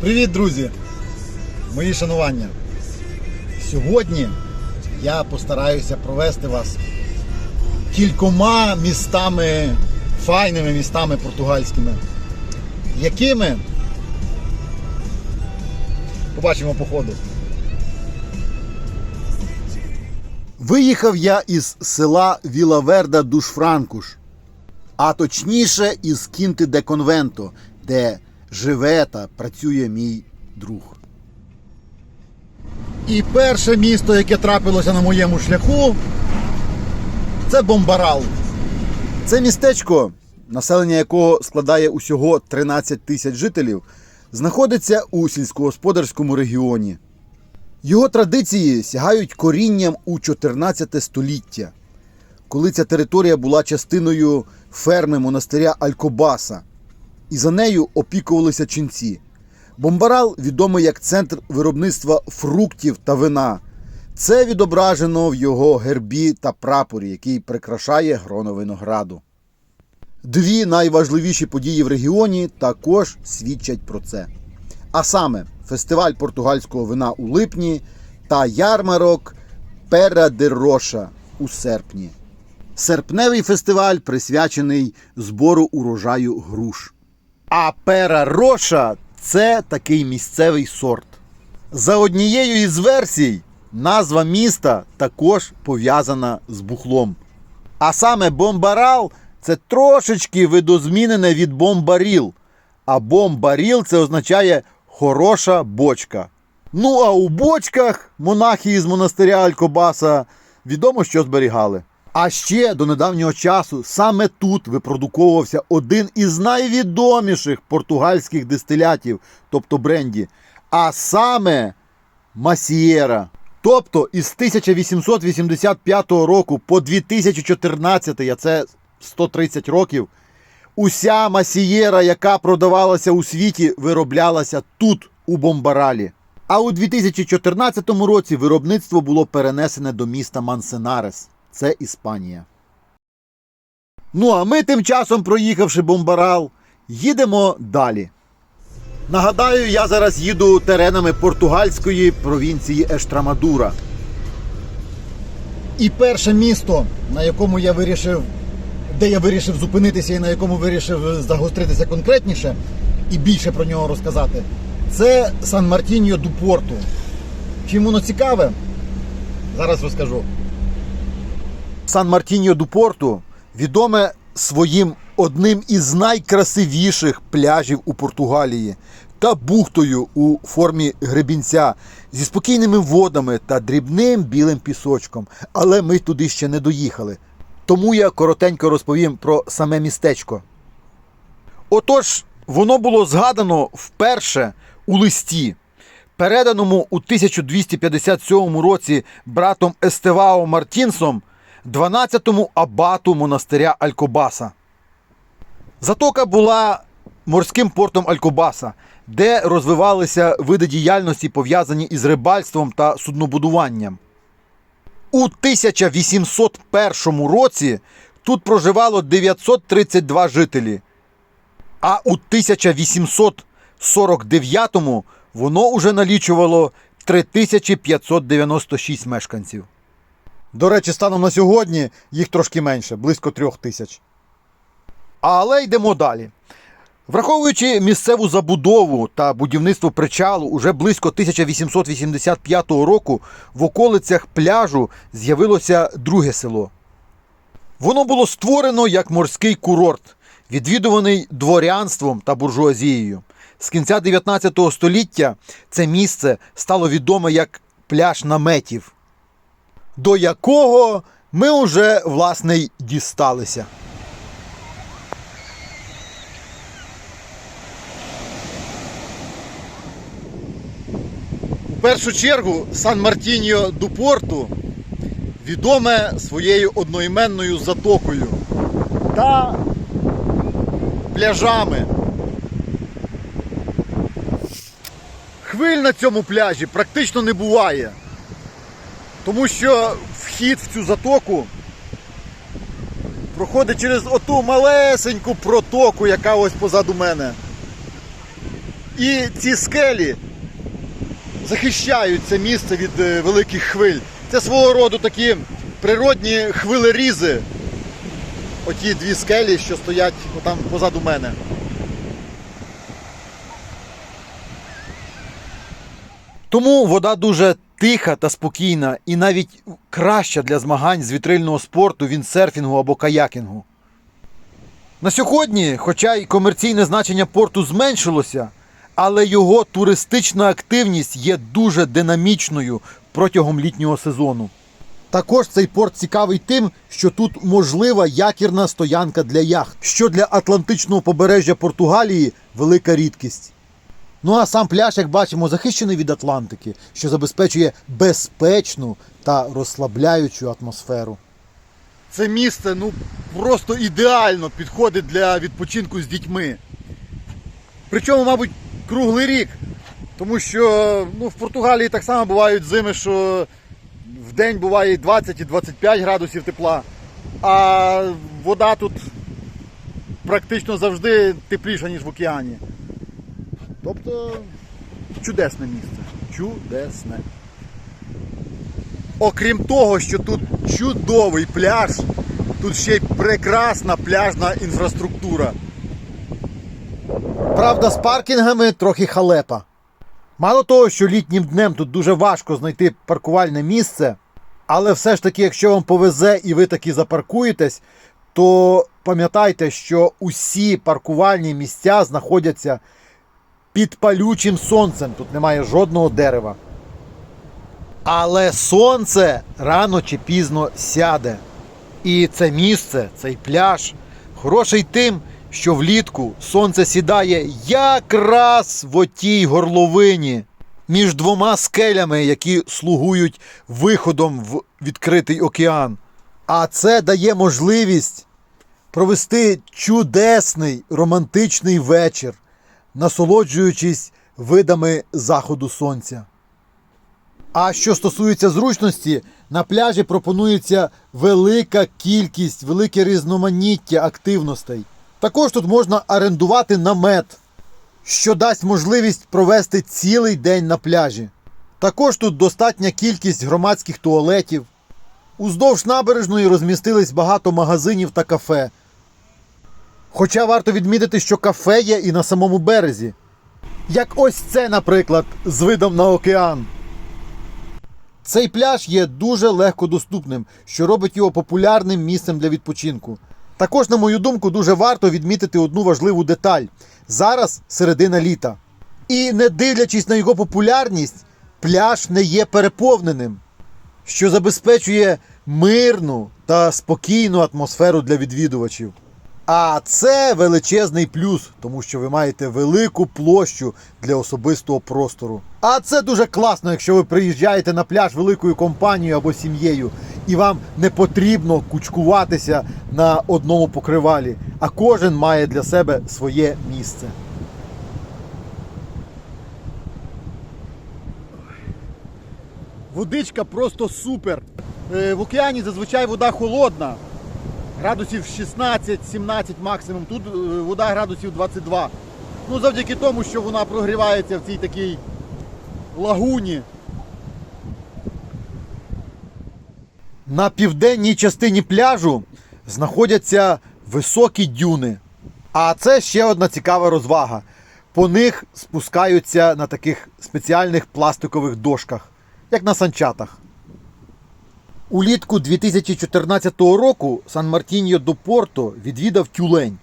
Привіт, друзі! Мої шанування. Сьогодні я постараюся провести вас кількома містами, файними містами португальськими. Якими? Побачимо по ходу. Виїхав я із села Вілаверда Душфранкуш, а точніше із Кінти де Конвенто, де живе та працює мій друг. І перше місто, яке трапилося на моєму шляху, це Бомбарал. Це містечко, населення якого складає усього 13 тисяч жителів, знаходиться у сільськогосподарському регіоні. Його традиції сягають корінням у 14 століття, коли ця територія була частиною ферми монастиря Алькобаса, і за нею опікувалися ченці. Бомбарал відомий як центр виробництва фруктів та вина. Це відображено в його гербі та прапорі, який прикрашає гроно винограду. Дві найважливіші події в регіоні також свідчать про це. А саме фестиваль португальського вина у липні та ярмарок Пера де Роша у серпні. Серпневий фестиваль присвячений збору урожаю груш. А Пера Роша це такий місцевий сорт. За однією із версій, назва міста також пов'язана з бухлом. А саме бомбарал це трошечки видозмінене від бомбаріл. А бомбаріл це означає хороша бочка. Ну а у бочках монахи із монастиря Алькобаса відомо, що зберігали. А ще до недавнього часу саме тут випродуковувався один із найвідоміших португальських дистилятів, тобто бренді, а саме Масієра. Тобто із 1885 року по 2014, а це 130 років, уся масієра, яка продавалася у світі, вироблялася тут, у Бомбаралі. А у 2014 році виробництво було перенесене до міста Мансенарес. Це Іспанія. Ну а ми тим часом, проїхавши Бомбарал, їдемо далі. Нагадаю, я зараз їду теренами португальської провінції Ештрамадура. І перше місто, на якому я вирішив, де я вирішив зупинитися і на якому вирішив загостритися конкретніше і більше про нього розказати, це Сан Мартіньо ду Порту. Чим воно цікаве? Зараз розкажу. Сан Мартіньо ду Порту відоме своїм одним із найкрасивіших пляжів у Португалії та бухтою у формі гребінця зі спокійними водами та дрібним білим пісочком. Але ми туди ще не доїхали. Тому я коротенько розповім про саме містечко. Отож, воно було згадано вперше у листі, переданому у 1257 році братом Естевао Мартінсом 12-му абату монастиря Алькобаса. Затока була морським портом Алькобаса, де розвивалися види діяльності, пов'язані із рибальством та суднобудуванням. У 1801 році тут проживало 932 жителі, а у 1849 воно уже налічувало 3596 мешканців. До речі, станом на сьогодні їх трошки менше, близько трьох тисяч. Але йдемо далі. Враховуючи місцеву забудову та будівництво причалу, уже близько 1885 року в околицях пляжу з'явилося друге село. Воно було створено як морський курорт, відвідуваний дворянством та буржуазією. З кінця 19 століття це місце стало відоме як пляж наметів, до якого ми вже власне й дісталися. У першу чергу Сан Мартіньо ду Порту відоме своєю одноіменною затокою та пляжами. Хвиль на цьому пляжі практично не буває, тому що вхід в цю затоку проходить через оту малесеньку протоку, яка ось позаду мене. І ці скелі захищають це місце від е, великих хвиль. Це свого роду такі природні хвилерізи. Оті дві скелі, що стоять там позаду мене. Тому вода дуже тиха та спокійна і навіть краща для змагань з вітрильного спорту, віндсерфінгу або каякінгу. На сьогодні, хоча й комерційне значення порту зменшилося, але його туристична активність є дуже динамічною протягом літнього сезону. Також цей порт цікавий тим, що тут можлива якірна стоянка для яхт, що для Атлантичного побережжя Португалії велика рідкість. Ну а сам пляж, як бачимо, захищений від Атлантики, що забезпечує безпечну та розслабляючу атмосферу. Це місце ну просто ідеально підходить для відпочинку з дітьми. Причому, мабуть, круглий рік. Тому що ну, в Португалії так само бувають зими, що в день буває 20 і 25 градусів тепла, а вода тут практично завжди тепліша, ніж в океані. Тобто чудесне місце. Чудесне. Окрім того, що тут чудовий пляж, тут ще й прекрасна пляжна інфраструктура. Правда, з паркінгами трохи халепа. Мало того, що літнім днем тут дуже важко знайти паркувальне місце, але все ж таки, якщо вам повезе і ви таки запаркуєтесь, то пам'ятайте, що усі паркувальні місця знаходяться під палючим сонцем. Тут немає жодного дерева. Але сонце рано чи пізно сяде. І це місце, цей пляж, хороший тим, що влітку сонце сідає якраз в отій горловині між двома скелями, які слугують виходом в відкритий океан. А це дає можливість провести чудесний романтичний вечір, насолоджуючись видами заходу сонця. А що стосується зручності, на пляжі пропонується велика кількість, велике різноманіття активностей. Також тут можна орендувати намет, що дасть можливість провести цілий день на пляжі. Також тут достатня кількість громадських туалетів. Уздовж набережної розмістились багато магазинів та кафе. Хоча варто відмітити, що кафе є і на самому березі. Як ось це, наприклад, з видом на океан. Цей пляж є дуже легкодоступним, що робить його популярним місцем для відпочинку. Також, на мою думку, дуже варто відмітити одну важливу деталь: зараз середина літа. І не дивлячись на його популярність, пляж не є переповненим, що забезпечує мирну та спокійну атмосферу для відвідувачів. А це величезний плюс, тому що ви маєте велику площу для особистого простору. А це дуже класно, якщо ви приїжджаєте на пляж великою компанією або сім'єю, і вам не потрібно кучкуватися на одному покривалі, а кожен має для себе своє місце. Водичка просто супер. Е, В океані зазвичай вода холодна, градусів 16-17 максимум. Тут е, вода градусів 22. Ну, завдяки тому, що вона прогрівається в цій такій лагуні. На південній частині пляжу знаходяться високі дюни. А це ще одна цікава розвага. По них спускаються на таких спеціальних пластикових дошках, як на санчатах. Улітку 2014 року Сан Мартіньо до Порто відвідав тюлень,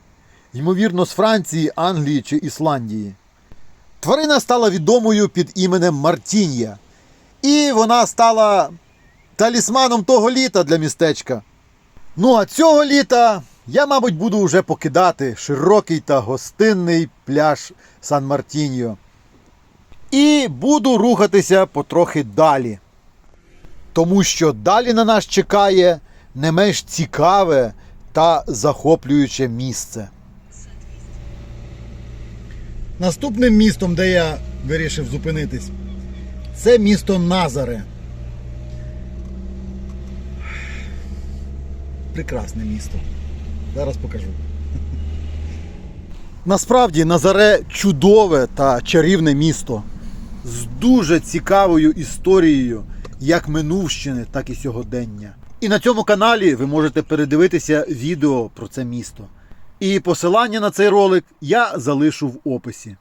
ймовірно, з Франції, Англії чи Ісландії. Тварина стала відомою під іменем Мартінья. І вона стала талісманом того літа для містечка. Ну а цього літа я, мабуть, буду вже покидати широкий та гостинний пляж Сан Мартіньо. І буду рухатися потрохи далі. Тому що далі на нас чекає не менш цікаве та захоплююче місце. Наступним містом, де я вирішив зупинитись, це місто Назаре. Прекрасне місто. Зараз покажу. Насправді Назаре чудове та чарівне місто з дуже цікавою історією як минувщини, так і сьогодення. І на цьому каналі ви можете передивитися відео про це місто. І посилання на цей ролик я залишу в описі.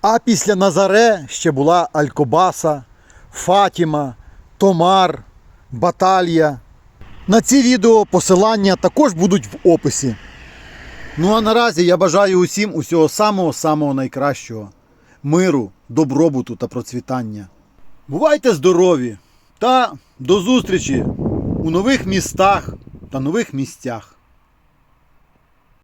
А після Назаре ще була Алькобаса, Фатіма, Томар, Баталія. На ці відео посилання також будуть в описі. Ну а наразі я бажаю усім усього самого-самого найкращого. Миру, добробуту та процвітання. Бувайте здорові та до зустрічі у нових містах та нових місцях.